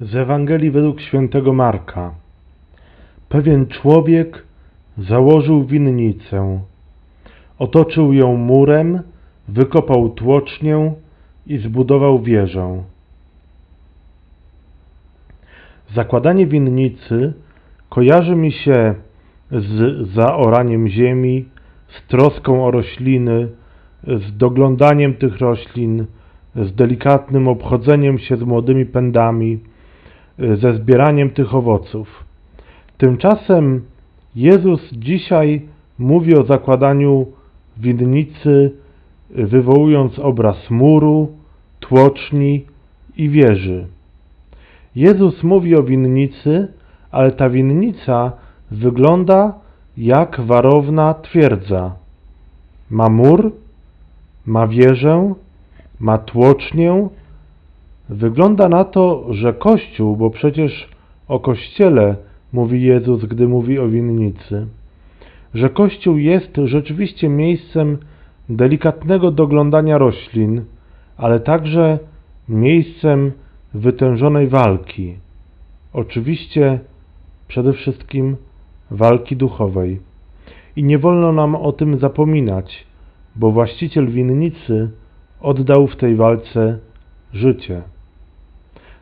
Z Ewangelii według świętego Marka. Pewien człowiek założył winnicę, otoczył ją murem, wykopał tłocznię i zbudował wieżę. Zakładanie winnicy kojarzy mi się z zaoraniem ziemi, z troską o rośliny, z doglądaniem tych roślin, z delikatnym obchodzeniem się z młodymi pędami, ze zbieraniem tych owoców. Tymczasem Jezus dzisiaj mówi o zakładaniu winnicy, wywołując obraz muru, tłoczni i wieży. Jezus mówi o winnicy, ale ta winnica wygląda jak warowna twierdza. Ma mur, ma wieżę, ma tłocznię. Wygląda na to, że Kościół, bo przecież o Kościele mówi Jezus, gdy mówi o winnicy, że Kościół jest rzeczywiście miejscem delikatnego doglądania roślin, ale także miejscem wytężonej walki. Oczywiście przede wszystkim walki duchowej. I nie wolno nam o tym zapominać, bo właściciel winnicy oddał w tej walce życie.